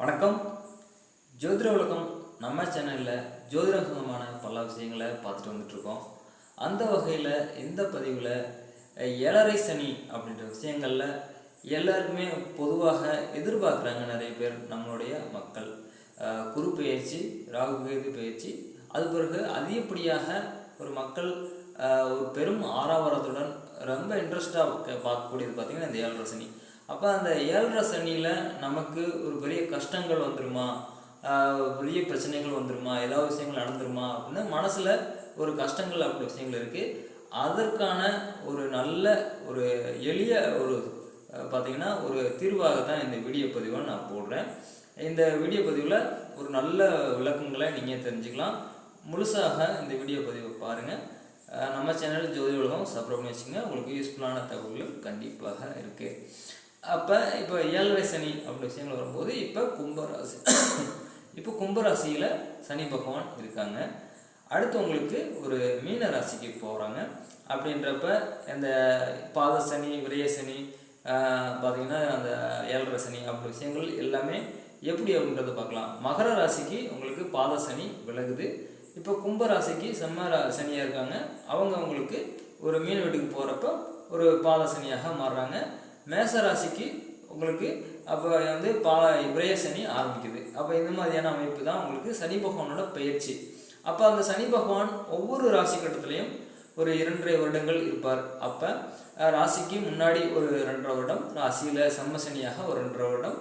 வணக்கம். ஜோதிட உலகம் நம்ம சேனலில் ஜோதிட சம்பந்தமான பல விஷயங்களை பார்த்துட்டு வந்துட்ருக்கோம் அந்த வகையில் இந்த பதிவில் ஏழரை சனி அப்படின்ற விஷயங்களில் எல்லாருக்குமே பொதுவாக எதிர்பார்க்குறாங்க நிறைய பேர் நம்மளுடைய மக்கள். குரு பயிற்சி ராகு கேது பயிற்சி அது பிறகு அதிகப்படியாக ஒரு மக்கள் ஒரு பெரும் ஆரவாரத்துடன் ரொம்ப இன்ட்ரெஸ்டாக பார்க்கக்கூடியது பார்த்திங்கன்னா இந்த ஏழரை சனி. அப்போ அந்த ஏழரை சனியில் நமக்கு ஒரு பெரிய கஷ்டங்கள் வந்துருமா? பெரிய பிரச்சனைகள் வந்துருமா? ஏதாவது விஷயங்கள் நடந்துருமா? அப்படின்னா மனசில் ஒரு கஷ்டங்கள் அப்படி விஷயங்கள் இருக்குது அதற்கான ஒரு நல்ல ஒரு எளிய ஒரு பார்த்திங்கன்னா பார்த்தீங்கன்னா ஒரு தீர்வாக தான் இந்த வீடியோ பதிவை நான் போடுறேன். இந்த வீடியோ பதிவில் ஒரு நல்ல விளக்கங்களை நீங்கள் தெரிஞ்சுக்கலாம். முழுசாக இந்த வீடியோ பதிவை பாருங்கள் நம்ம சேனல் ஜோதி உலகம் சப்ஸ்கிரைப் வச்சுங்க உங்களுக்கு யூஸ்ஃபுல்லான தகவல்கள் கண்டிப்பாக இருக்குது அப்போ இப்போ ஏழரை சனி அப்படின்ற விஷயங்கள் வரும்போது இப்போ கும்பராசி. இப்போ கும்பராசியில் சனி பகவான் இருக்காங்க. அடுத்து உங்களுக்கு ஒரு மீன ராசிக்கு போகிறாங்க அப்படின்றப்ப இந்த பாத சனி விரைய சனி பார்த்தீங்கன்னா அந்த ஏழரை சனி அப்படின்ற விஷயங்கள் எல்லாமே எப்படி அப்படின்றத பார்க்கலாம். மகர ராசிக்கு உங்களுக்கு பாத சனி விலகுது. இப்போ கும்ப ராசிக்கு செம்ம ரா சனியாக இருக்காங்க. அவங்க அவங்களுக்கு ஒரு மீன் வீட்டுக்கு போகிறப்ப ஒரு பாத சனியாக மாறுறாங்க. மேச ராசிக்கு உங்களுக்கு அப்போ வந்து பா விரய சனி ஆரம்பிக்குது. அப்போ இந்த மாதிரியான அமைப்பு தான் உங்களுக்கு சனி பகவானோட பயிற்சி. அப்போ அந்த சனி பகவான் ஒவ்வொரு ராசி கட்டத்துலேயும் ஒரு இரண்டரை வருடங்கள் இருப்பார். அப்போ ராசிக்கு முன்னாடி ஒரு ரெண்டரை வருடம் ராசியில் செம்ம சனியாக ஒரு ரெண்டரை வருடம்.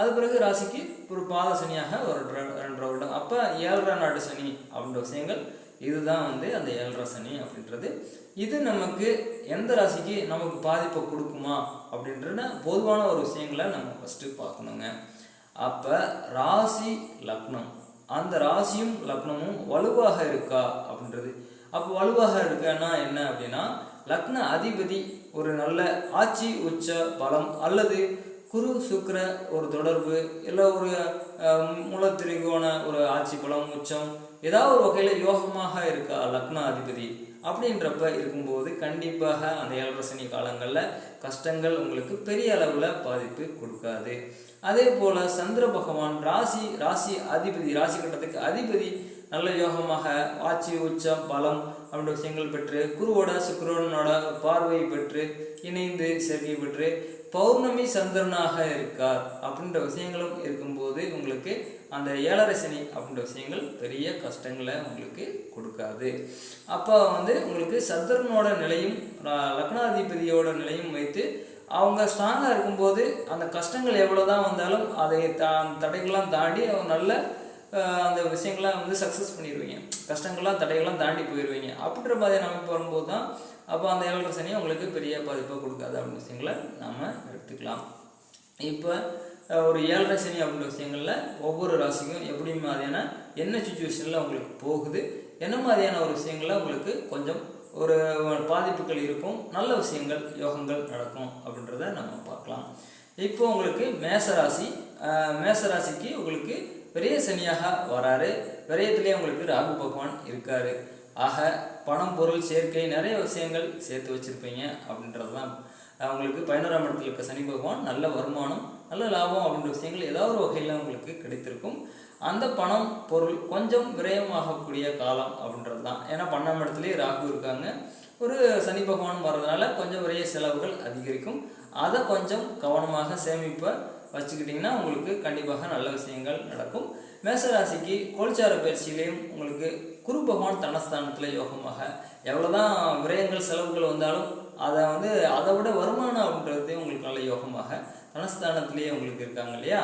அது பிறகு ராசிக்கு ஒரு பாத சனியாக ஒரு ரெண்டரை ரெண்டரை வருடம். அப்போ ஏழரை நாடு சனி அப்படின்ற விஷயங்கள் இதுதான் வந்து அந்த ஏழரை சனி அப்படின்றது. இது நமக்கு எந்த ராசிக்கு நமக்கு பாதிப்பை கொடுக்குமா அப்படின்றத பொதுவான ஒரு விஷயங்களை நம்ம ஃபஸ்ட்டு பார்க்கணுங்க. அப்போ ராசி லக்னம். அந்த ராசியும் லக்னமும் வலுவாக இருக்கா அப்படின்றது. அப்போ வலுவாக இருக்கான்னா என்ன அப்படின்னா லக்ன அதிபதி ஒரு நல்ல ஆட்சி உச்ச பலம் அல்லது குரு சுக்கிர ஒரு தொடர்பு இல்லை ஒரு அஹ், மூலத்திரிகோண ஒரு ஆட்சி பலம் உச்சம் ஏதாவது ஒரு வகையில் யோகமாக இருக்கா லக்ன அதிபதி? அப்படின்றப்ப இருக்கும்போது கண்டிப்பாக அந்த ஏழரசனி காலங்களில் கஷ்டங்கள் உங்களுக்கு பெரிய அளவில் பாதிப்பு கொடுக்காது. அதே போல் சந்திர பகவான் ராசி ராசி அதிபதி ராசி கட்டத்துக்கு அதிபதி நல்ல யோகமாக ஆட்சி உச்சம் பலம் அப்படின்ற விஷயங்கள் பெற்று குருவோட சுக்கரனோட பார்வை பெற்று இணைந்து சேர்க்கை பெற்று பௌர்ணமி சந்திரனாக இருக்கார் அப்படின்ற விஷயங்களும் இருக்கும்போது உங்களுக்கு அந்த ஏழரை சனி அப்படின்ற விஷயங்கள் பெரிய கஷ்டங்களை உங்களுக்கு கொடுக்காது. அப்போ வந்து உங்களுக்கு சந்திரனோட நிலையும் லக்னாதிபதியோட நிலையும் வைத்து அவங்க ஸ்ட்ராங்காக இருக்கும்போது அந்த கஷ்டங்கள் எவ்வளோ தான் வந்தாலும் அதை தான் தடைகள்லாம் தாண்டி அவங்க நல்ல அந்த விஷயங்கள்லாம் வந்து சக்ஸஸ் பண்ணிடுவீங்க. கஷ்டங்கள்லாம் தடைகள்லாம் தாண்டி போயிடுவீங்க. அப்படின்ற மாதிரியான அமைப்பு வரும்போது தான் அப்போ அந்த ஏழரை சனி உங்களுக்கு பெரிய பாதிப்பை கொடுக்காது அப்படின்ற விஷயங்களை நாம் எடுத்துக்கலாம். இப்போ ஒரு ஏழரை சனி அப்படின்ற விஷயங்களில் ஒவ்வொரு ராசிக்கும் எப்படி மாதிரியான என்ன சுச்சுவேஷனில் உங்களுக்கு போகுது என்ன மாதிரியான ஒரு விஷயங்களில் உங்களுக்கு கொஞ்சம் ஒரு பாதிப்புகள் இருக்கும் நல்ல விஷயங்கள் யோகங்கள் நடக்கும் அப்படின்றத நம்ம பார்க்கலாம். இப்போ உங்களுக்கு மேசராசி மேச மேசராசிக்கு உங்களுக்கு பெரிய சனியாக வராரு. விரயத்திலே உங்களுக்கு ராகு பகவான் இருக்காரு. ஆக பணம் பொருள் சேர்க்கை நிறைய விஷயங்கள் சேர்த்து வச்சிருப்பீங்க அப்படின்றது தான் உங்களுக்கு பதினோராம் இடத்துல இருக்க சனி பகவான் நல்ல வருமானம் நல்ல லாபம் அப்படின்ற விஷயங்கள் ஏதாவது ஒரு வகையில் உங்களுக்கு கிடைத்திருக்கும். அந்த பணம் பொருள் கொஞ்சம் விரயமாகக்கூடிய காலம் அப்படின்றது தான் ஏன்னா பன்னெண்டாம் இடத்துலேயே ராகு இருக்காங்க. ஒரு சனி பகவான் வர்றதுனால கொஞ்சம் விரைய செலவுகள் அதிகரிக்கும். அதை கொஞ்சம் கவனமாக சேமிப்பை வச்சுக்கிட்டிங்கன்னா உங்களுக்கு கண்டிப்பாக நல்ல விஷயங்கள் நடக்கும். மேசராசிக்கு கோல்சார பயிற்சியிலையும் உங்களுக்கு குரு பகவான் தனஸ்தானத்தில் யோகமாக. எவ்வளோதான் விரயங்கள் செலவுகள் வந்தாலும் அதை வந்து அதை விட வருமானம் அப்படின்றது உங்களுக்கு நல்ல யோகமாக. தனஸ்தானத்திலேயே உங்களுக்கு இருக்காங்க இல்லையா?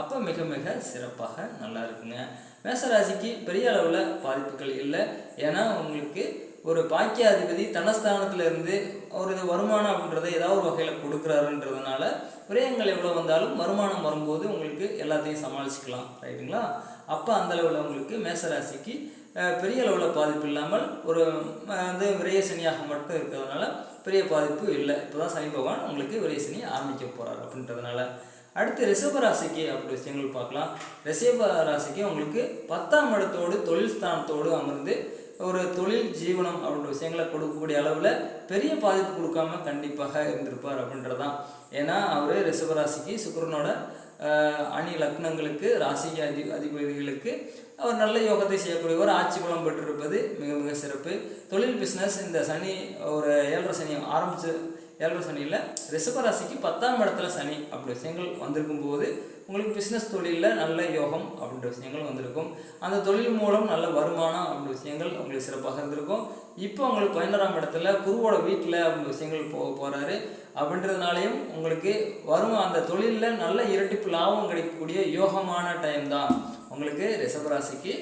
அப்போ மிக மிக சிறப்பாக நல்லா இருக்குங்க. மேசராசிக்கு பெரிய அளவில் பாதிப்புகள் இல்லை. ஏன்னா உங்களுக்கு ஒரு பாக்கியாதிபதி தனஸ்தானத்தில் இருந்து அவர் இது வருமானம் அப்படின்றத ஏதாவது ஒரு வகையில் கொடுக்குறாருன்றதுனால விரயங்கள் எவ்வளோ வந்தாலும் வருமானம் வரும்போது உங்களுக்கு எல்லாத்தையும் சமாளிச்சுக்கலாம். ரைட்டுங்களா? அப்போ அந்த அளவில் உங்களுக்கு மேசராசிக்கு பெரிய அளவில் பாதிப்பு இல்லாமல் ஒரு வந்து விரயசனியாக மட்டும் இருக்கிறதுனால பெரிய பாதிப்பு இல்லை. இப்போ தான் சனி பகவான் உங்களுக்கு விரய சனி ஆரம்பிக்க போகிறார் அப்படின்றதுனால. அடுத்து ரிஷப ராசிக்கு அப்படி விஷயங்கள் பார்க்கலாம். ரிஷப ராசிக்கு உங்களுக்கு பத்தாம் இடத்தோடு தொழில் ஸ்தானத்தோடு அமர்ந்து ஒரு தொழில் ஜீவனம் அப்படின்ற விஷயங்களை கொடுக்கக்கூடிய அளவில் பெரிய பாதிப்பு கொடுக்காம கண்டிப்பாக இருந்திருப்பார் அப்படின்றதான் ஏன்னா அவர் ரிஷபராசிக்கு சுக்கரனோட அணி லக்னங்களுக்கு ராசிக்கு அதி அதிபதிகளுக்கு அவர் நல்ல யோகத்தை செய்யக்கூடியவர் ஆட்சி பலம் பெற்றிருப்பது மிக மிக சிறப்பு. தொழில் பிஸ்னஸ் இந்த சனி ஒரு ஏழரை சனி ஆரம்பிச்சு ஏழரை சனியில் ரிஷபராசிக்கு பத்தாம் இடத்துல சனி அப்படி விஷயங்கள் வந்திருக்கும் போது உங்களுக்கு பிஸ்னஸ் தொழிலில் நல்ல யோகம் அப்படின்ற விஷயங்கள் வந்திருக்கும். அந்த தொழில் மூலம் நல்ல வருமானம் அப்படின்ற விஷயங்கள் உங்களுக்கு சிறப்பாக இருந்திருக்கும். இப்போ உங்களுக்கு பதினோராம் இடத்துல குருவோட வீட்டில் அப்படின்ற விஷயங்கள் போக போகிறாரு அப்படின்றதுனாலையும் உங்களுக்கு வரும் அந்த தொழிலில் நல்ல இரட்டிப்பு லாபம் கிடைக்கக்கூடிய யோகமான டைம் தான். உங்களுக்கு ரிஷபராசிக்கு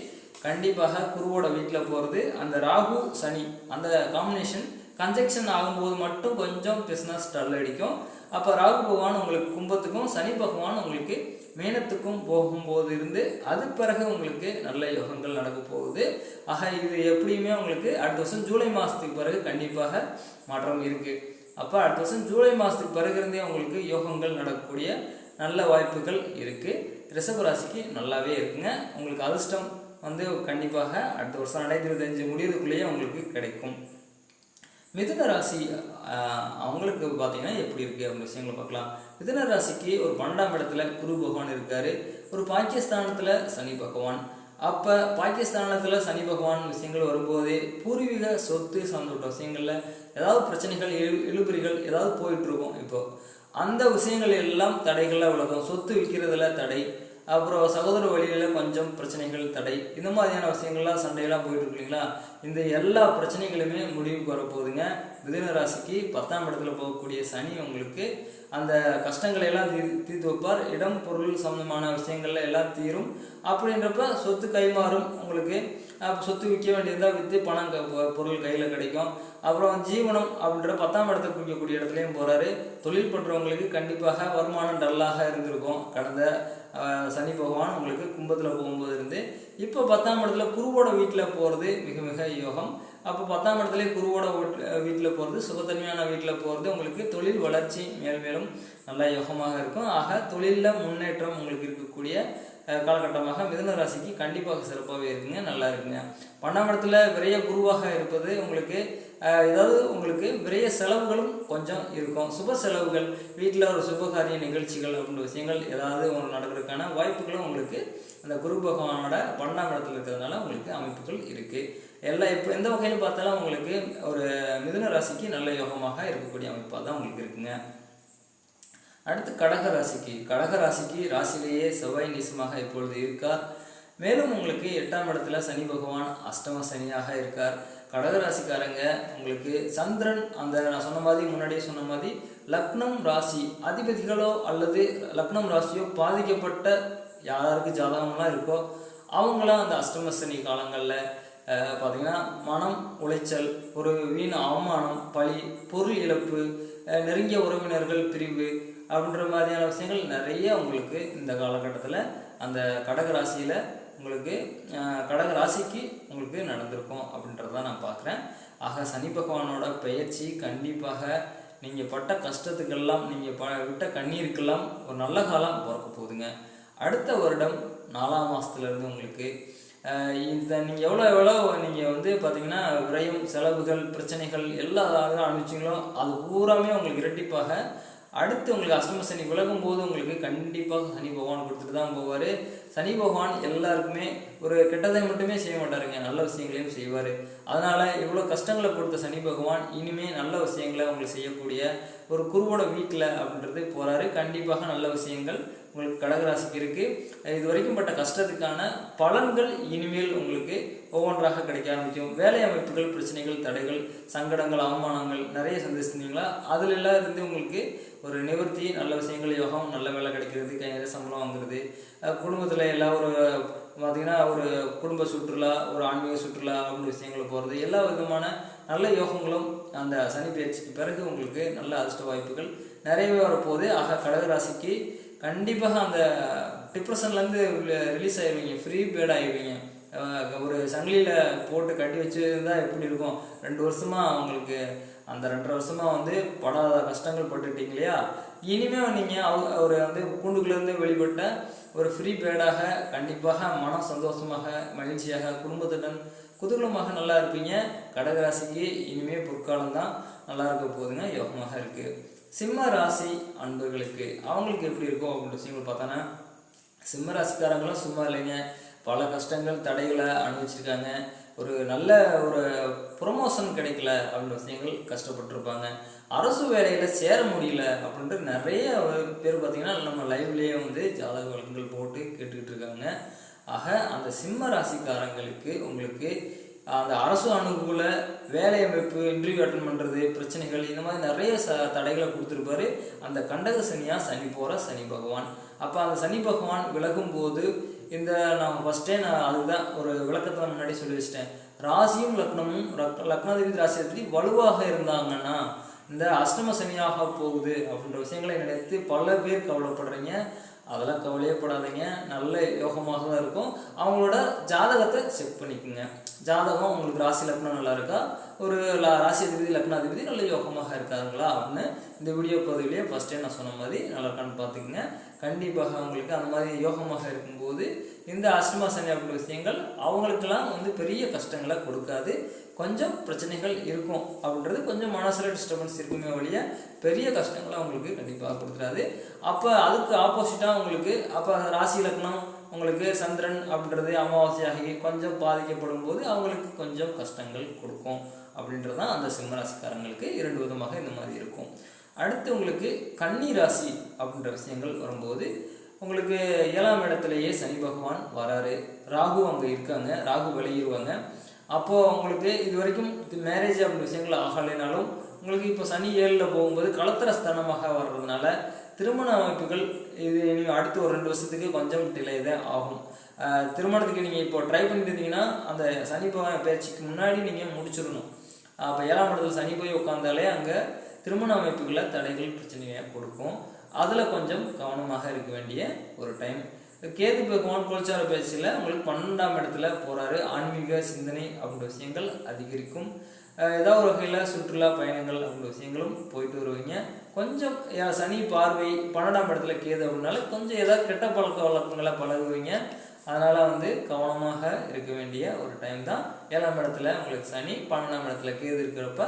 கண்டிப்பாக குருவோட வீட்டில் போகிறது அந்த ராகு சனி அந்த காம்பினேஷன் கன்ஜெக்ஷன் ஆகும்போது மட்டும் கொஞ்சம் பிஸ்னஸ் டல் அடிக்கும். அப்போ ராகு பகவான் உங்களுக்கு கும்பத்துக்கும் சனி பகவான் உங்களுக்கு மீனத்துக்கும் போகும்போது இருந்து அது பிறகு உங்களுக்கு நல்ல யோகங்கள் நடக்க போகுது. ஆக இது எப்படியுமே உங்களுக்கு அடுத்த வருஷம் ஜூலை மாதத்துக்கு பிறகு கண்டிப்பாக மாற்றம் இருக்குது அப்போ அடுத்த வருஷம் ஜூலை மாதத்துக்கு பிறகு இருந்தே உங்களுக்கு யோகங்கள் நடக்கக்கூடிய நல்ல வாய்ப்புகள் இருக்குது ரிஷபராசிக்கு நல்லாவே இருக்குங்க. உங்களுக்கு அதிர்ஷ்டம் வந்து கண்டிப்பாக அடுத்த வருஷம் ரெண்டாயிரத்தி இருபத்தஞ்சு முடியறதுக்குள்ளேயே உங்களுக்கு கிடைக்கும். மிதுன ராசி அவங்களுக்கு பார்த்தீங்கன்னா எப்படி இருக்குது அவங்க விஷயங்களை பார்க்கலாம். மிதுன ராசிக்கு ஒரு பன்னெண்டாம் இடத்துல குரு பகவான் இருக்கார். ஒரு பாகிஸ்தானத்தில் சனி பகவான். அப்போ பாகிஸ்தானத்தில் சனி பகவான் விஷயங்கள் வரும்போது பூர்வீக சொத்து சார்ந்த விஷயங்களில் ஏதாவது பிரச்சனைகள் இழு இழுபறிகள் ஏதாவது போயிட்டுருக்கும் இப்போது அந்த விஷயங்கள் எல்லாம் தடைகளாக விலகும் சொத்து விற்கிறதுல தடை. அப்புறம் சகோதர வழியில் கொஞ்சம் பிரச்சனைகள் தடை. இந்த மாதிரியான விஷயங்கள்லாம் சண்டையெல்லாம் போயிட்டு இருக்கு இல்லைங்களா இந்த எல்லா பிரச்சனைகளுமே முடிவுக்கு வரப்போகுதுங்க. மிதுன ராசிக்கு பத்தாம் இடத்துல போகக்கூடிய சனி உங்களுக்கு அந்த கஷ்டங்களை எல்லாம் தீ தீர்த்து வைப்பார். இடம் பொருள் சம்பந்தமான விஷயங்கள்ல எல்லாம் தீரும். அப்படின்றப்ப சொத்து கைமாறும் உங்களுக்கு. சொத்து விற்க வேண்டியதாக விற்று பணம் க- பொ- பொருள் கையில் கிடைக்கும். அப்புறம் ஜீவனம் அப்படின்ற பத்தாம் இடத்தை குறிக்கக்கூடிய இடத்துலையும் போகிறாரு தொழில் பண்ணுறவங்களுக்கு கண்டிப்பாக வருமானம் டல்லாக இருந்திருக்கும். கடந்த சனி பகவான் உங்களுக்கு கும்பத்தில் போகும்போது இருந்து இப்போ பத்தாம் இடத்துல குருவோட வீட்டில் போகிறது மிக மிக யோகம். அப்போ பத்தாம் இடத்துலேயே குருவோட வீட்டில் போகிறது சுகத்தன்மையான வீட்டில் போகிறது உங்களுக்கு தொழில் வளர்ச்சி மேல் மேலும் நல்ல யோகமாக இருக்கும். ஆக தொழிலில் முன்னேற்றம் உங்களுக்கு இருக்கக்கூடிய காலகட்டமாக மிதுன ராசிக்கு கண்டிப்பாக சிறப்பாகவே இருக்குங்க நல்லா இருக்குங்க. பன்னெண்டாம் இடத்துல விரைய குருவாக இருப்பது உங்களுக்கு ஏதாவது உங்களுக்கு விரைய செலவுகளும் கொஞ்சம் இருக்கும். சுப செலவுகள் வீட்டில் ஒரு சுபகாரிய நிகழ்ச்சிகள் அப்படின்ற விஷயங்கள் ஏதாவது ஒன்று நடக்கிறதுக்கான வாய்ப்புகளும் உங்களுக்கு அந்த குரு பகவானோட பன்னெண்டாம் இடத்துல இருக்கிறதுனால உங்களுக்கு அமைப்புகள் இருக்குது எல்லாம் இப்போ எந்த வகையில் பார்த்தாலும் உங்களுக்கு ஒரு மிதுன ராசிக்கு நல்ல யோகமாக இருக்கக்கூடிய அமைப்பாக தான் உங்களுக்கு இருக்குங்க. அடுத்து கடக ராசிக்கு கடக ராசிக்கு ராசியிலேயே செவ்வாய் நீசமாக இப்பொழுது இருக்கார் மேலும் உங்களுக்கு எட்டாம் இடத்துல சனி பகவான் அஷ்டம சனியாக இருக்கார். கடக ராசிக்காரங்க உங்களுக்கு சந்திரன் அந்த நான் சொன்ன மாதிரி முன்னாடியே சொன்ன மாதிரி லக்னம் ராசி அதிபதிகளோ அல்லது லக்னம் ராசியோ பாதிக்கப்பட்ட யாருக்கு ஜாதகம்லாம் இருக்கோ அவங்களாம் அந்த அஷ்டம சனி காலங்களில் பார்த்திங்கன்னா மனம் உளைச்சல் ஒரு வீண் அவமானம் பழி பொருள் இழப்பு நெருங்கிய உறவினர்கள் பிரிவு அப்படின்ற மாதிரியான விஷயங்கள் நிறைய உங்களுக்கு இந்த காலகட்டத்தில் அந்த கடக ராசியில் உங்களுக்கு கடக ராசிக்கு உங்களுக்கு நடந்திருக்கும் அப்படின்றத நான் பார்க்குறேன் ஆக சனி பகவானோட பெயர்ச்சி கண்டிப்பாக நீங்கள் பட்ட கஷ்டத்துக்கெல்லாம் நீங்கள் ப விட்ட கண்ணீருக்கெல்லாம் ஒரு நல்ல காலம் பிறக்க போகுதுங்க. அடுத்த வருடம் நாலாம் மாதத்துலேருந்து உங்களுக்கு இந்த நீங்கள் எவ்வளோ எவ்வளோ நீங்கள் வந்து பார்த்தீங்கன்னா விரயம் செலவுகள் பிரச்சனைகள் எல்லா அனுப்பிச்சிங்களோ அது பூராமே உங்களுக்கு இரட்டிப்பாக அடுத்து உங்களுக்கு அஷ்டம சனி விலகும் போது உங்களுக்கு கண்டிப்பாக சனி பகவான் கொடுத்துட்டு தான் போவார். சனி பகவான் எல்லாருக்குமே ஒரு கெட்டதை மட்டுமே செய்ய மாட்டாருங்க நல்ல விஷயங்களையும் செய்வார். அதனால் இவ்வளோ கஷ்டங்களை கொடுத்த சனி பகவான் இனிமே நல்ல விஷயங்களை உங்களுக்கு செய்யக்கூடிய ஒரு குருவோட வீட்டில் அப்படின்றது போகிறாரு கண்டிப்பாக நல்ல விஷயங்கள் உங்களுக்கு கடகராசிக்கு இருக்குது இது வரைக்கும் பட்ட கஷ்டத்துக்கான பலன்கள் இனிமேல் உங்களுக்கு ஒவ்வொன்றாக கிடைக்க ஆரம்பிக்கும். வேலை அமைப்புகள் பிரச்சனைகள் தடைகள் சங்கடங்கள் அவமானங்கள் நிறைய சந்திச்சிருந்தீங்களா? அதில் எல்லாம் இருந்து உங்களுக்கு ஒரு நிவர்த்தி நல்ல விஷயங்கள் யோகம் நல்ல வேலை கிடைக்கிறது கை சம்பளம் வாங்குறது. குடும்பத்தில் எல்லா ஒரு பார்த்திங்கன்னா ஒரு குடும்ப சுற்றுலா ஒரு ஆன்மீக சுற்றுலா அப்படின்ற விஷயங்கள் போகிறது எல்லா விதமான நல்ல யோகங்களும் அந்த சனி பயிற்சிக்கு பிறகு உங்களுக்கு நல்ல அதிர்ஷ்ட வாய்ப்புகள் நிறையவே வரப்போகுது. ஆக கடகராசிக்கு கண்டிப்பாக அந்த டிப்ரெஷன்லேருந்து ரிலீஸ் ஆகிடுவீங்க ஃப்ரீ பேர்ட் ஆகிடுவீங்க ஒரு சங்கிலியில் போட்டு கட்டி வச்சுருந்தா எப்படி இருக்கும்? ரெண்டு வருஷமாக அவங்களுக்கு அந்த ரெண்டரை வருஷமாக வந்து படாத கஷ்டங்கள் பட்டுட்டீங்க இல்லையா? இனிமேல் நீங்கள் அவ ஒரு வந்து கூண்டுக்குள்ளேருந்து வெளிப்பட்ட ஒரு ஃப்ரீ பேடாக கண்டிப்பாக மன சந்தோஷமாக மகிழ்ச்சியாக குடும்பத்துடன் குதூகலமாக நல்லா இருப்பீங்க. கடகராசிக்கு இனிமேல் பொற்காலம் தான் நல்லா இருக்க போதுங்க யோகமாக இருக்குது சிம்ம ராசி அன்பர்களுக்கு அவங்களுக்கு எப்படி இருக்கும் அப்படின்ற விஷயங்கள் பார்த்தோன்னா சிம்ம ராசிக்காரங்களும் சும்மா இல்லைங்க. பல கஷ்டங்கள் தடைகளை அனுபவிச்சிருக்காங்க. ஒரு நல்ல ஒரு ப்ரொமோஷன் கிடைக்கல அப்படின்ற விஷயங்கள் கஷ்டப்பட்டிருப்பாங்க. அரசு வேலையில் சேர முடியல அப்படின்ட்டு நிறைய பேர் பார்த்தீங்கன்னா நம்ம லைவ்லேயே வந்து ஜாதக வழக்குகள் போட்டு கேட்டுக்கிட்டு இருக்காங்க. ஆக அந்த சிம்ம ராசிக்காரங்களுக்கு உங்களுக்கு அந்த அரசு அணுகூல வேலை அமைப்பு இன்டர்வியூ அட்டன் பண்ணுறது பிரச்சனைகள் இந்த மாதிரி நிறைய ச தடைகளை கொடுத்துருப்பாரு. அந்த கண்டக சனியாக சனி போகிற சனி பகவான். அப்போ அந்த சனி பகவான் விலகும் போது இந்த நான் ஃபஸ்ட்டே நான் அதுதான் ஒரு விளக்கத்தை முன்னாடி சொல்லி வச்சிட்டேன். ராசியும் லக்னமும் லக்னாதிபதி ராசி பற்றி வலுவாக இருந்தாங்கன்னா இந்த அஷ்டம சனியாக போகுது அப்படின்ற விஷயங்களை நினைத்து பல பேர் கவலைப்படுறீங்க. அதெல்லாம் கவலையே படாதீங்க. நல்ல யோகமாக தான் இருக்கும். அவங்களோட ஜாதகத்தை செக் பண்ணிக்கோங்க. ஜாதகம் உங்களுக்கு ராசி லக்னம் நல்லா இருக்கா? ஒரு ராசி அதிபதி லக்னாதிபதி நல்ல யோகமாக இருக்காங்களா அப்படின்னு இந்த வீடியோ பகுதியிலேயே ஃபஸ்ட்டே நான் சொன்ன மாதிரி நல்லா இருக்கான்னு பார்த்துக்குங்க. கண்டிப்பாக அவங்களுக்கு அந்த மாதிரி யோகமாக இருக்கும்போது இந்த அஷ்டமா சனி அப்படின்ற விஷயங்கள் அவங்களுக்கெல்லாம் வந்து பெரிய கஷ்டங்களை கொடுக்காது. கொஞ்சம் பிரச்சனைகள் இருக்கும் அப்படின்றது கொஞ்சம் மனசில் டிஸ்டர்பன்ஸ் இருக்குமே ஒழிய பெரிய கஷ்டங்களை அவங்களுக்கு கண்டிப்பாக கொடுத்துறாது அப்போ அதுக்கு ஆப்போசிட்டாக உங்களுக்கு அப்போ ராசி லக்னம் உங்களுக்கு சந்திரன் அப்படின்றது அமாவாசையாகி கொஞ்சம் பாதிக்கப்படும் போது அவங்களுக்கு கொஞ்சம் கஷ்டங்கள் கொடுக்கும் அப்படின்றது தான் அந்த சிம்மராசிக்காரங்களுக்கு இரண்டு விதமாக இந்த மாதிரி இருக்கும். அடுத்து உங்களுக்கு கன்னி ராசி அப்படின்ற விஷயங்கள் வரும்போது உங்களுக்கு ஏழாம் இடத்துலயே சனி பகவான் வராரு. ராகு அங்கே இருக்காங்க. ராகு விளையிடுவாங்க அப்போது உங்களுக்கு இது வரைக்கும் மேரேஜ் அப்படின்ற விஷயங்கள் ஆகலைனாலும் உங்களுக்கு இப்போ சனி ஏழில் போகும்போது களத்திர ஸ்தானமாக வர்றதுனால திருமண அமைப்புகள் இது நீங்கள் அடுத்து ஒரு ரெண்டு வருஷத்துக்கு கொஞ்சம் டிலே தான் ஆகும் திருமணத்துக்கு நீங்கள் இப்போ ட்ரை பண்ணிட்டுருந்தீங்கன்னா அந்த சனி பகவான் பயிற்சிக்கு முன்னாடி நீங்கள் முடிச்சிடணும். அப்போ ஏழாம் இடத்துல சனி போய் உட்காந்தாலே அங்கே திருமண அமைப்புகளில் தடைகள் பிரச்சனையாக கொடுக்கும். அதில் கொஞ்சம் கவனமாக இருக்க வேண்டிய ஒரு டைம் கேது பகவான் கோல்சார பயிற்சியில் உங்களுக்கு பன்னெண்டாம் இடத்துல போகிறாரு ஆன்மீக சிந்தனை அப்படின்ற விஷயங்கள் அதிகரிக்கும். ஏதாவது ஒரு வகையில் சுற்றுலா பயணங்கள் அப்படின்ற விஷயங்களும் போயிட்டு வருவீங்க. கொஞ்சம் சனி பார்வை பன்னெண்டாம் இடத்துல கேது அப்படின்னால கொஞ்சம் ஏதாவது கெட்ட பழக்க வழக்கங்களை பழகுவீங்க. அதனால் வந்து கவனமாக இருக்க வேண்டிய ஒரு டைம் தான். ஏழாம் இடத்துல உங்களுக்கு சனி பன்னெண்டாம் இடத்துல கேது இருக்கிறப்ப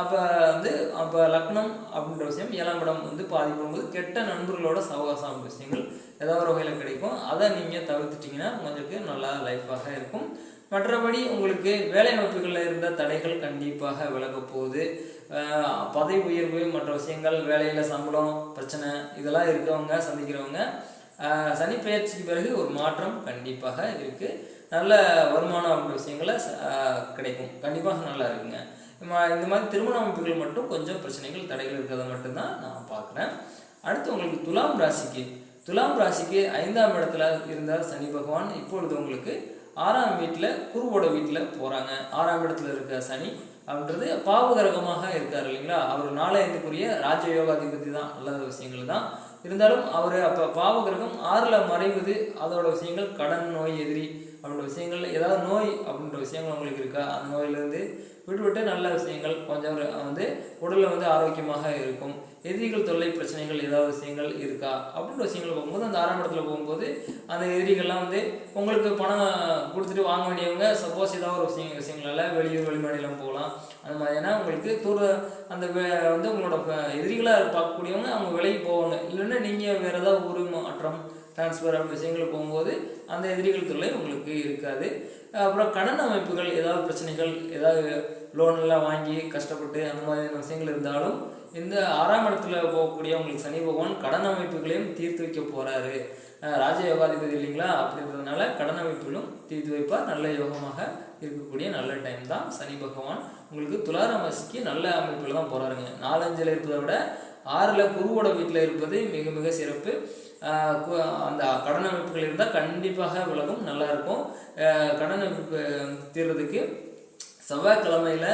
அப்போ வந்து அப்போ லக்னம் அப்படின்ற விஷயம் ஏழாம் இடம் வந்து பாதிக்கும்போது கெட்ட நண்பர்களோட சவகாசம் அப்படின்ற விஷயங்கள் ஏதாவது ஒரு வகையில் கிடைக்கும். அதை நீங்கள் தவிர்த்துட்டிங்கன்னா உங்களுக்கு நல்லா லைஃபாக இருக்கும். மற்றபடி உங்களுக்கு வேலை வாய்ப்புகளில் இருந்த தடைகள் கண்டிப்பாக விலகப்போகுது பதவி உயர்வு மற்ற விஷயங்கள் வேலையில் சம்பளம் பிரச்சனை இதெல்லாம் இருக்கவங்க சந்திக்கிறவங்க சனி பெயர்ச்சிக்கு பிறகு ஒரு மாற்றம் கண்டிப்பாக இருக்குது நல்ல வருமானம் அப்படின்ற விஷயங்களை கிடைக்கும். கண்டிப்பாக நல்லா இருக்குங்க. இந்த மாதிரி திருமண அமைப்புகள் மட்டும் கொஞ்சம் பிரச்சனைகள் தடைகள் இருக்கிறத மட்டும்தான் நான் பார்க்குறேன். அடுத்து உங்களுக்கு துலாம் ராசிக்கு. துலாம் ராசிக்கு ஐந்தாம் இடத்துல இருந்த சனி பகவான் இப்பொழுது உங்களுக்கு ஆறாம் வீட்டில் குருவோட வீட்டில் போகிறாங்க ஆறாம் இடத்துல இருக்க சனி அப்படின்றது பாவகரகமாக இருக்கார் இல்லைங்களா? அவர் நாளையத்துக்குரிய ராஜயோகாதிபதி தான். நல்ல விஷயங்கள் தான். இருந்தாலும் அவர் அப்போ பாவகிரகம் ஆறில் மறைவது அதோட விஷயங்கள் கடன் நோய் எதிரி அப்படின்ற விஷயங்கள் ஏதாவது நோய் அப்படின்ற விஷயங்கள் உங்களுக்கு இருக்கா? அந்த நோயிலேருந்து விட்டுவிட்டு நல்ல விஷயங்கள் கொஞ்சம் வந்து உடலில் வந்து ஆரோக்கியமாக இருக்கும். எதிரிகள் தொல்லை பிரச்சனைகள் ஏதாவது விஷயங்கள் இருக்கா? அப்படின்ற விஷயங்கள் போகும்போது அந்த ஆறாம் இடத்துல போகும்போது அந்த எதிரிகள்லாம் வந்து உங்களுக்கு பணம் கொடுத்துட்டு வாங்க வேண்டியவங்க சப்போஸ் ஏதாவது ஒரு விஷயம் விஷயங்களால் வெளியூர் வெளிமாநிலம் போகலாம். அந்த மாதிரி. ஏன்னா உங்களுக்கு தூர அந்த வந்து உங்களோட ப- எதிரிகளாக பார்க்கக்கூடியவங்க அவங்க விலைக்கு போவாங்க. இல்லைன்னா நீங்கள் வேறு ஏதாவது ஊர் மாற்றம் டிரான்ஸ்ஃபர் அப்படி விஷயங்கள் போகும்போது அந்த எதிரிகள் தொல்லை உங்களுக்கு இருக்காது. அப்புறம் கடன் அமைப்புகள் ஏதாவது பிரச்சனைகள் ஏதாவது லோன் எல்லாம் வாங்கி கஷ்டப்பட்டு அந்த மாதிரியான விஷயங்கள் இருந்தாலும் இந்த ஆறாம் இடத்துல போகக்கூடிய உங்களுக்கு சனி பகவான் கடன் அமைப்புகளையும் தீர்த்து வைக்க போகிறாரு அஹ் ராஜ யோகாதிபதி இல்லைங்களா? அப்படின்றதுனால கடன் அமைப்புகளும் தீர்த்து வைப்பார். நல்ல யோகமாக இருக்கக்கூடிய நல்ல டைம் தான் சனி பகவான் உங்களுக்கு துளாராம் ராசிக்கு நல்ல அமைப்பில் தான் போகிறாருங்க நாலஞ்சில் இருப்பதை விட ஆறில் குருவோட வீட்டில் இருப்பது மிக மிக சிறப்பு. அந்த கடன் அமைப்புகள் இருந்தால் கண்டிப்பாக விலகும் நல்லா இருக்கும். கடன் அமைப்பு தீர்றதுக்கு செவ்வாய்க்கிழமையில்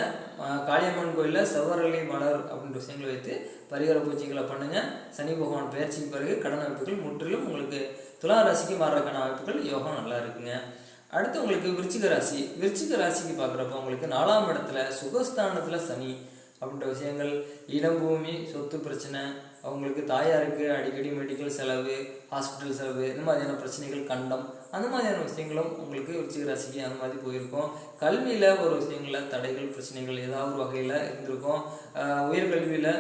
காளியம்மன் கோயிலில் செவ்வரளி மலர் அப்படின்ற விஷயங்களை வைத்து பரிகார பூஜைகளை பண்ணுங்கள் சனி பகவான் பயிற்சிக்கு பிறகு கடன் அமைப்புகள் முற்றிலும் உங்களுக்கு துலா ராசிக்கு மாறுறதுக்கான அமைப்புகள் யோகம் நல்லா இருக்குங்க. அடுத்து உங்களுக்கு விருச்சிக ராசி. விருச்சிக ராசிக்கு பார்க்குறப்ப உங்களுக்கு நாலாம் இடத்துல சுகஸ்தானத்தில் சனி அப்படின்ற விஷயங்கள் இடம் பூமி சொத்து பிரச்சனை அவங்களுக்கு தாயாருக்கு அடிக்கடி மெடிக்கல் செலவு ஹாஸ்பிட்டல் செலவு இந்த மாதிரியான பிரச்சனைகள் கண்டம் அந்த மாதிரியான விஷயங்களும் உங்களுக்கு விருச்சிக ராசிக்கு அந்த மாதிரி போயிருக்கும். கல்வியில் ஒரு விஷயங்களில் தடைகள் பிரச்சனைகள் ஏதாவது ஒரு வகையில் இருந்திருக்கும். உயர்கல்வியில்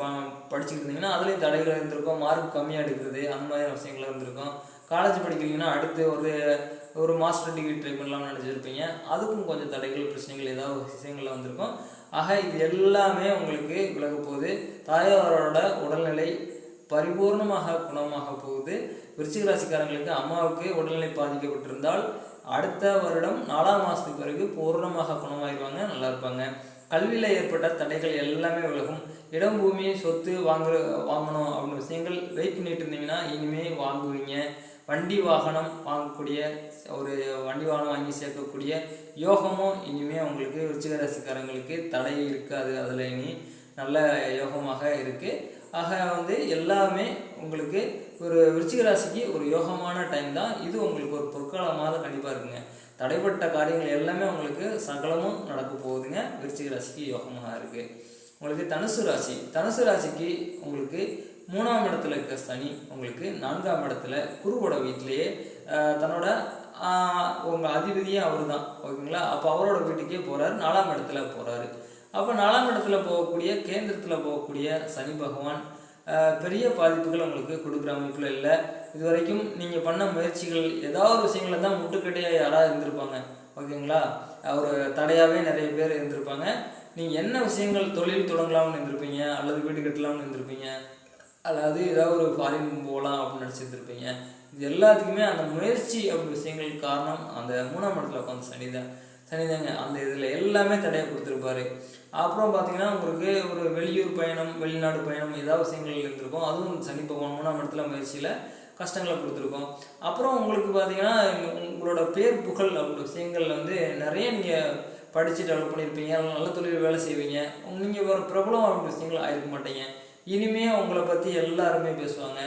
ப படிச்சுக்கிட்டு இருந்தீங்கன்னா அதுலேயும் தடைகள் இருந்திருக்கும். மார்க் கம்மியாக எடுக்கிறது அந்த மாதிரியான விஷயங்கள் இருந்திருக்கும். காலேஜ் படிக்கிறீங்கன்னா அடுத்து ஒரு ஒரு மாஸ்டர் டிகிரி ட்ரை பண்ணலாம்னு நினச்சிருப்பீங்க. அதுக்கும் கொஞ்சம் தடைகள் பிரச்சனைகள் ஏதாவது ஒரு வந்திருக்கும். ஆக இது எல்லாமே உங்களுக்கு விலக போகுது. தாயாரோட உடல்நிலை பரிபூர்ணமாக குணமாக போகுது. விருச்சிக ராசிக்காரங்களுக்கு அம்மாவுக்கு உடல்நிலை பாதிக்கப்பட்டிருந்தால் அடுத்த வருடம் நாலாம் மாதத்துக்கு பிறகு பூர்ணமாக குணமாயிருவாங்க நல்லா இருப்பாங்க. கல்வியில் ஏற்பட்ட தடைகள் எல்லாமே விலகும். இடம் பூமி சொத்து வாங்குற வாங்கணும் அப்படின்னு விஷயங்கள் வெயிட் பண்ணிட்டு இருந்தீங்கன்னா இனிமேல் வாங்குவீங்க. வண்டி வாகனம் வாங்கக்கூடிய ஒரு வண்டி வாகனம் வாங்கி சேர்க்கக்கூடிய யோகமும் இனிமேல் உங்களுக்கு ருச்சிகராசிக்காரங்களுக்கு தடை இருக்காது. அதில் இனி நல்ல யோகமாக இருக்குது ஆக வந்து எல்லாமே உங்களுக்கு ஒரு ருச்சிகராசிக்கு ஒரு யோகமான டைம் தான். இது உங்களுக்கு ஒரு பொற்காலமாக கண்டிப்பாக இருக்குங்க. தடைப்பட்ட காரியங்கள் எல்லாமே உங்களுக்கு சகலமும் நடக்க போகுதுங்க. விருச்சிக ராசிக்கு யோகமாக இருக்குது உங்களுக்கு தனுசு ராசி. தனுசு ராசிக்கு உங்களுக்கு மூணாம் இடத்துல இருக்க சனி உங்களுக்கு நான்காம் இடத்துல குருவோட வீட்டிலேயே தன்னோட உங்கள் அதிபதியே அவர் தான் ஓகேங்களா? அப்போ அவரோட வீட்டுக்கே போகிறார் நாலாம் இடத்துல போகிறாரு அப்போ நாலாம் இடத்துல போகக்கூடிய கேந்திரத்தில் போகக்கூடிய சனி பகவான் பெரிய பாதிப்புகள் உங்களுக்கு கொடுக்குற அமைப்பில் இல்லை. இது வரைக்கும் நீங்கள் பண்ண முயற்சிகள் ஏதாவது ஒரு விஷயங்கள தான் முட்டுக்கட்டையாக யாராக இருந்திருப்பாங்க. ஓகேங்களா? ஒரு தடையாகவே நிறைய பேர் இருந்திருப்பாங்க. நீங்கள் என்ன விஷயங்கள் தொழில் தொடங்கலாம்னு இருந்திருப்பீங்க? அல்லது வீடு கட்டலாம்னு இருந்திருப்பீங்க? அதாவது ஏதாவது ஒரு ஃபாரின் போகலாம் அப்படின்னு நினச்சிட்டுருப்பீங்க இது எல்லாத்துக்குமே அந்த முயற்சி அப்படி விஷயங்களுக்கு காரணம் அந்த மூணாம் இடத்துல உட்காந்து சனிதான் சனிதாங்க அந்த இதில் எல்லாமே தடையை கொடுத்துருப்பாரு. அப்புறம் பார்த்தீங்கன்னா உங்களுக்கு ஒரு வெளியூர் பயணம் வெளிநாடு பயணம் ஏதாவது விஷயங்கள் இருந்திருக்கும். அதுவும் சனி பகவான் மூணாம் இடத்துல முயற்சியில் கஷ்டங்களை கொடுத்துருக்கோம். அப்புறம் உங்களுக்கு பார்த்தீங்கன்னா உங்களோட பேர் புகழ் அப்படி விஷயங்கள் வந்து நிறைய நீங்கள் படித்து டெவலப் பண்ணியிருப்பீங்க நல்ல தொழில் வேலை செய்வீங்க. நீங்கள் ஒரு பிரபலம் அப்படி விஷயங்கள் ஆயிருக்க மாட்டீங்க. இனிமே உங்களை பற்றி எல்லாருமே பேசுவாங்க.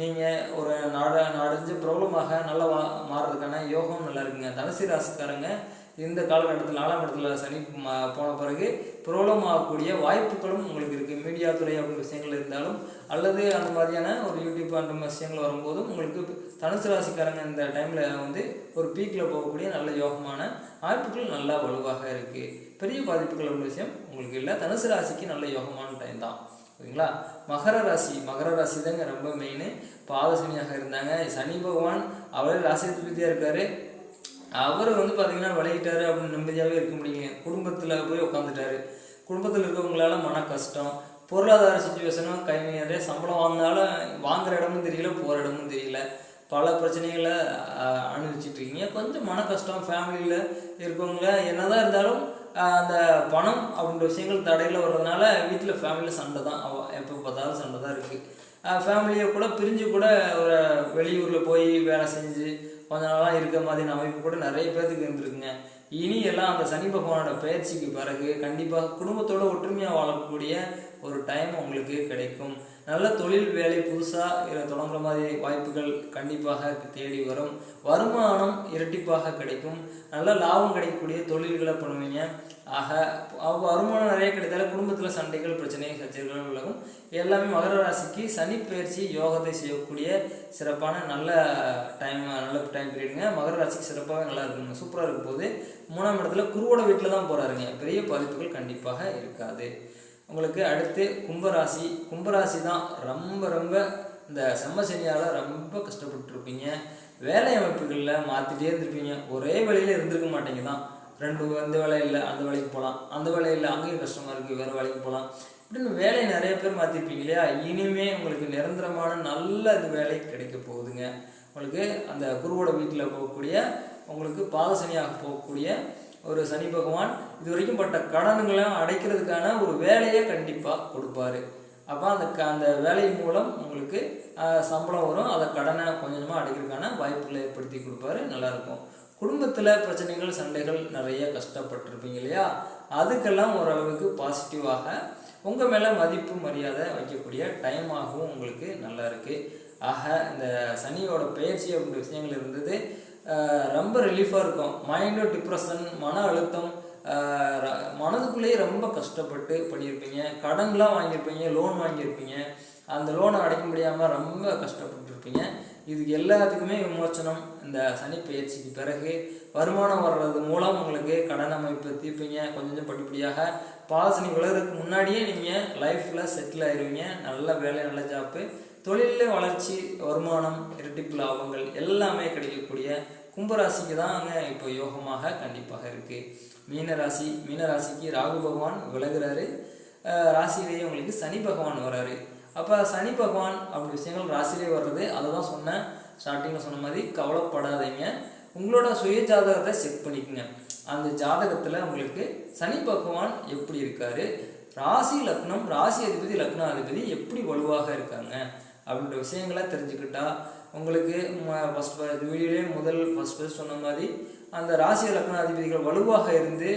நீங்கள் ஒரு நாட நாடஞ்சு பிரபலமாக நல்லா வா மாறுறதுக்கான யோகம் நல்லா இருக்குங்க. தனுசு ராசிக்காரங்க இந்த காலகட்டத்தில் நாலாம் இடத்துல சனி போன பிறகு பிரபலமாகக்கூடிய வாய்ப்புகளும் உங்களுக்கு இருக்குது மீடியா துறை அப்படி விஷயங்கள் இருந்தாலும் அல்லது அந்த மாதிரியான ஒரு யூடியூப் அந்த மாதிரி விஷயங்கள் வரும்போதும் உங்களுக்கு தனுசு ராசிக்காரங்க இந்த டைமில் வந்து ஒரு பீக்கில் போகக்கூடிய நல்ல யோகமான வாய்ப்புகள் நல்லா வலுவாக இருக்குது பெரிய பாதிப்புகள் உள்ள விஷயம் உங்களுக்கு இல்லை. தனுசு ராசிக்கு நல்ல யோகமான டைம் தான். ஓகேங்களா மகர ராசி மகர ராசி தாங்க ரொம்ப மெயின் பாதசனியாக இருந்தாங்க. சனி பகவான் அவரே ராசிபதியாக இருக்காரு. அவர் வந்து பார்த்தீங்கன்னா விளையிட்டாரு அப்படின்னு நிம்மதியாகவே இருக்க முடியல குடும்பத்தில் போய் உட்காந்துட்டாரு குடும்பத்தில் இருக்கவங்களால மன கஷ்டம் பொருளாதார சுச்சுவேஷனும் கை நிறைய சம்பளம் வாங்கினாலும் வாங்குற இடமும் தெரியல போகிற இடமும் தெரியல. பல பிரச்சனைகளை ஆஹ், அனுபவிச்சுட்டு இருக்கீங்க. கொஞ்சம் மன கஷ்டம் ஃபேமிலியில் இருக்கவங்கள என்னதான் இருந்தாலும் அந்த பணம் அப்படின்ற விஷயங்கள் தடையில் வர்றதுனால வீட்டில் ஃபேமிலியில் சண்டை தான். எப்போ பார்த்தாலும் சண்டை தான் இருக்குது ஃபேமிலியை கூட பிரிஞ்சு கூட ஒரு வெளியூரில் போய் வேலை செஞ்சு கொஞ்ச நாளாக இருக்க மாதிரியான அமைப்பு கூட நிறைய பேர்த்துக்கு இருந்திருக்குங்க. இனி எல்லாம் அந்த சனி பகவானோட பயிற்சிக்கு பிறகு கண்டிப்பாக குடும்பத்தோட ஒற்றுமையாக வாழக்கூடிய ஒரு டைம் உங்களுக்கு கிடைக்கும். நல்ல தொழில் வேலை புதுசாக தொடங்குற மாதிரி வாய்ப்புகள் கண்டிப்பாக தேடி வரும். வருமானம் இரட்டிப்பாக கிடைக்கும். நல்ல லாபம் கிடைக்கக்கூடிய தொழில்களை பண்ணுவீங்க. ஆக அவ வருமானம் நிறைய கிடைத்தாலும் குடும்பத்தில் சண்டைகள் பிரச்சனைகள் சச்சரவுகள் விலகும். எல்லாமே மகர ராசிக்கு சனி பயிற்சி யோகத்தை செய்யக்கூடிய சிறப்பான நல்ல டைம் நல்ல டைம் பீரியடுங்க மகர ராசிக்கு சிறப்பாக நல்லா இருக்குங்க. சூப்பராக இருக்கும் போது மூணாம் இடத்துல குருவோட வீட்டில் தான் போகிறாருங்க பெரிய பாதிப்புகள் கண்டிப்பாக இருக்காது. உங்களுக்கு அடுத்து கும்பராசி. கும்பராசி தான் ரொம்ப ரொம்ப இந்த செம்மசனியால் ரொம்ப கஷ்டப்பட்டுருப்பீங்க. வேலை அமைப்புகளில் மாற்றிட்டே இருந்திருப்பீங்க. ஒரே வேலையில் இருந்திருக்க மாட்டீங்க தான் ரெண்டு இந்த வேலை இல்லை அந்த வேலைக்கு போகலாம் அந்த வேலை இல்லை அங்கேயும் கஷ்டமாக இருக்குது வேறு வேலைக்கு போகலாம் இப்படின்னு வேலையை நிறைய பேர் மாற்றிருப்பீங்க இல்லையா? இனிமே உங்களுக்கு நிரந்தரமான நல்ல இது வேலை கிடைக்க போகுதுங்க. உங்களுக்கு அந்த குருவோட வீட்டில் போகக்கூடிய உங்களுக்கு பாதசனியாக போகக்கூடிய ஒரு சனி பகவான் இது வரைக்கும் பட்ட கடன்களை அடைக்கிறதுக்கான ஒரு வேலையை கண்டிப்பாக கொடுப்பாரு. அப்போ அந்த க அந்த வேலை மூலம் உங்களுக்கு சம்பளம் வரும். அதை கடனை கொஞ்சமாக அடைக்கிறதுக்கான வாய்ப்புகளை ஏற்படுத்தி கொடுப்பாரு. நல்லாயிருக்கும் குடும்பத்தில் பிரச்சனைகள் சண்டைகள் நிறைய கஷ்டப்பட்டிருப்பீங்க இல்லையா? அதுக்கெல்லாம் ஓரளவுக்கு பாசிட்டிவாக உங்கள் மேலே மதிப்பு மரியாதை வைக்கக்கூடிய டைமாகவும் உங்களுக்கு நல்லா இருக்குது ஆக இந்த சனியோட பயிற்சி அப்படின்ற விஷயங்கள் இருந்தது ரொம்ப ரிலீஃபாக இருக்கும். மைண்டும் டிப்ரெஷன் மன அழுத்தம் மனதுக்குள்ளேயே ரொம்ப கஷ்டப்பட்டு பண்ணியிருப்பீங்க. கடன்லாம் வாங்கியிருப்பீங்க லோன் வாங்கியிருப்பீங்க. அந்த லோனை அடைக்க முடியாமல் ரொம்ப கஷ்டப்பட்டுருப்பீங்க. இதுக்கு எல்லாத்துக்குமே விமோச்சனம். இந்த சனி பயிற்சிக்கு பிறகு வருமானம் வர்றது மூலம் உங்களுக்கு கடன் அமைப்பு தீர்ப்பீங்க. கொஞ்சம் கொஞ்சம் படிப்படியாக பாசனி விலகிறதுக்கு முன்னாடியே நீங்கள் லைஃப்பில் செட்டில் ஆயிடுவீங்க நல்ல வேலை நல்ல ஜாப்பு தொழிலில் வளர்ச்சி வருமானம் இரட்டிப்பு லாபங்கள் எல்லாமே கிடைக்கக்கூடிய கும்பராசிக்கு தாங்க இப்போ யோகமாக கண்டிப்பாக இருக்குது மீனராசி மீனராசிக்கு ராகு பகவான் விலகுறாரு. ராசியிலேயே உங்களுக்கு சனி பகவான் வர்றாரு அப்போ சனி பகவான் அப்படி விஷயங்கள் ராசியிலே வர்றது அதை தான் சொன்னேன் ஸ்டார்டிங்கில் சொன்ன மாதிரி கவலைப்படாதீங்க. உங்களோட சுய ஜாதகத்தை செக் பண்ணிக்கோங்க. அந்த ஜாதகத்தில் உங்களுக்கு சனி பகவான் எப்படி இருக்காரு? ராசி லக்னம் ராசி அதிபதி லக்னாதிபதி எப்படி வலுவாக இருக்காங்க? அப்படின்ற விஷயங்களை தெரிஞ்சுக்கிட்டா உங்களுக்கு ஃபஸ்ட் வீடியோலேயே முதல் ஃபஸ்ட் ஃபஸ்ட் சொன்ன மாதிரி அந்த ராசி லக்னாதிபதிகள் வலுவாக இருந்து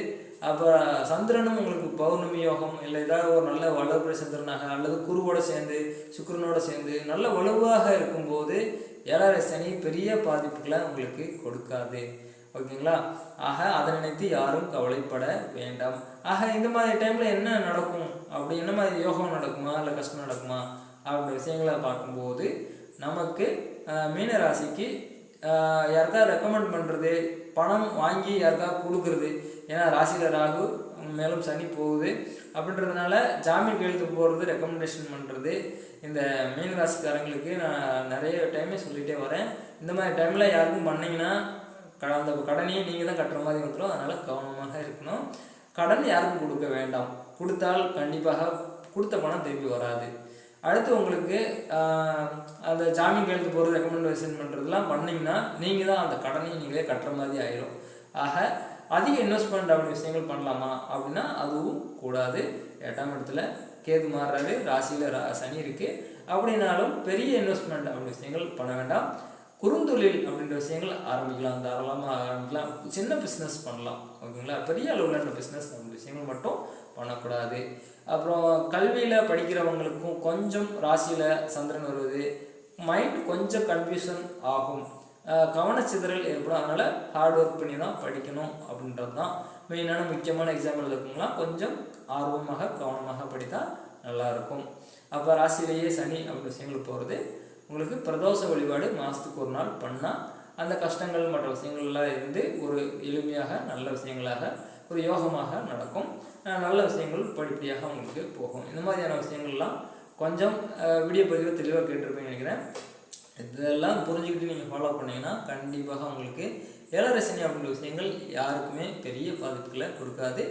அப்போ சந்திரனும் உங்களுக்கு பௌர்ணமி யோகம் இல்லை ஏதாவது ஒரு நல்ல வளர்ப்புறை சந்திரனாக அல்லது குருவோட சேர்ந்து சுக்கிரனோட சேர்ந்து நல்ல வலுவாக இருக்கும்போது ஏழரை சனி பெரிய பாதிப்புகளை உங்களுக்கு கொடுக்காது. ஓகேங்களா? ஆக அதை நினைத்து யாரும் கவலைப்பட வேண்டாம். ஆக இந்த மாதிரி டைமில் என்ன நடக்கும்? அப்படி என்ன மாதிரி யோகம் நடக்குமா? இல்லை கஷ்டம் நடக்குமா? அப்படின்ற விஷயங்களை பார்க்கும்போது நமக்கு மீன ராசிக்கு யாருக்காவது ரெக்கமெண்ட் பண்ணுறது பணம் வாங்கி யாருக்காவது கொடுக்குறது? ஏன்னா ராசியில் ராகு மேலும் சனி போகுது. அப்படின்றதுனால ஜாமீன் கையெழுத்து போகிறது ரெக்கமெண்டேஷன் பண்ணுறது இந்த மீன ராசிக்காரங்களுக்கு நான் நிறைய டைமே சொல்லிகிட்டே வரேன். இந்த மாதிரி டைமில் யாருக்கும் பண்ணிங்கன்னா அந்த கடனையே நீங்கள் தான் கட்டுற மாதிரி வந்துடும் அதனால் கவனமாக இருக்கணும். கடன் யாருக்கும் கொடுக்க வேண்டாம். கொடுத்தால் கண்டிப்பாக கொடுத்த பணம் திரும்பி வராது. அடுத்து உங்களுக்கு அந்த ஜாமீன் கையெழுத்து போகிற ரெக்கமெண்டேஷன் பண்ணுறதுலாம் பண்ணிங்கன்னா நீங்கள் தான் அந்த கடனையும் நீங்களே கட்டுற மாதிரி ஆயிரும். ஆக அதிக இன்வெஸ்ட்மெண்ட் அப்படி விஷயங்கள் பண்ணலாமா அப்படின்னா அதுவும் கூடாது. எட்டாம் இடத்துல கேது மாறுறாரு ராசியில் ரா சனி இருக்குது அப்படின்னாலும் பெரிய இன்வெஸ்ட்மெண்ட் அப்படி விஷயங்கள் பண்ண வேண்டாம். குறுந்தொழில் அப்படின்ற விஷயங்கள் ஆரம்பிக்கலாம் தாராளமாக ஆரம்பிக்கலாம். சின்ன பிஸ்னஸ் பண்ணலாம் ஓகேங்களா? பெரிய அளவில் பிஸ்னஸ் அந்த விஷயங்கள் மட்டும் பண்ணக்கூடாது. அப்புறம் கல்வியில் படிக்கிறவங்களுக்கும் கொஞ்சம் ராசியில் சந்திரன் வருவது மைண்ட் கொஞ்சம் கன்ஃபியூஷன் ஆகும். கவனச்சிதறல் ஏற்படும். அதனால் ஹார்ட் ஒர்க் பண்ணி தான் படிக்கணும் அப்படின்றது தான் மெயினான முக்கியமான எக்ஸாம்பிள் இருக்குங்களா கொஞ்சம் ஆர்வமாக கவனமாக படித்தால் நல்லா இருக்கும் அப்போ ராசியிலேயே சனி அப்படி விஷயங்கள் போகிறது உங்களுக்கு பிரதோஷ வழிபாடு மாதத்துக்கு ஒரு நாள் பண்ணால் அந்த கஷ்டங்கள் மற்ற விஷயங்கள்லாம் இருந்து ஒரு எளிமையாக நல்ல விஷயங்களாக ஒரு யோகமாக நடக்கும். நல்ல விஷயங்கள் படிப்படியாக உங்களுக்கு போகும். இந்த மாதிரியான விஷயங்கள்லாம் கொஞ்சம் வீடியோ பதிவு தெளிவாக கேட்டிருப்பேன்னு நினைக்கிறேன். இதெல்லாம் புரிஞ்சுக்கிட்டு நீங்கள் ஃபாலோ பண்ணிங்கன்னா கண்டிப்பாக உங்களுக்கு ஏழரை அப்படின்ற விஷயங்கள் யாருக்குமே பெரிய பாதிப்புகளை கொடுக்காது.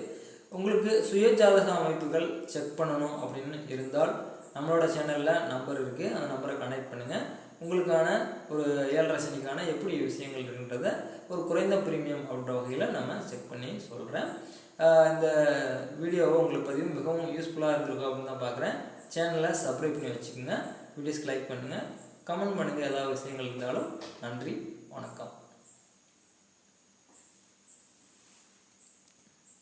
உங்களுக்கு சுய ஜாதக அமைப்புகள் செக் பண்ணணும் அப்படின்னு இருந்தால் நம்மளோட சேனலில் நம்பர் இருக்குது அந்த நம்பரை கனெக்ட் பண்ணுங்கள் உங்களுக்கான ஒரு ஏழரசனிக்கான எப்படி விஷயங்கள் இருக்குன்றதை ஒரு குறைந்த பிரீமியம் அப்படின்ற வகையில் நம்ம செக் பண்ணி சொல்கிறேன் இந்த வீடியோவை உங்களுக்கு பதிவு மிகவும் யூஸ்ஃபுல்லாக இருந்திருக்கும் அப்படின்னு தான் பார்க்குறேன் சேனலை சப்ஸ்கிரைப் பண்ணி வச்சுக்கோங்க. வீடியோஸ்க்கு லைக் பண்ணுங்கள் கமெண்ட் பண்ணுங்கள் ஏதாவது விஷயங்கள் இருந்தாலும் நன்றி வணக்கம்.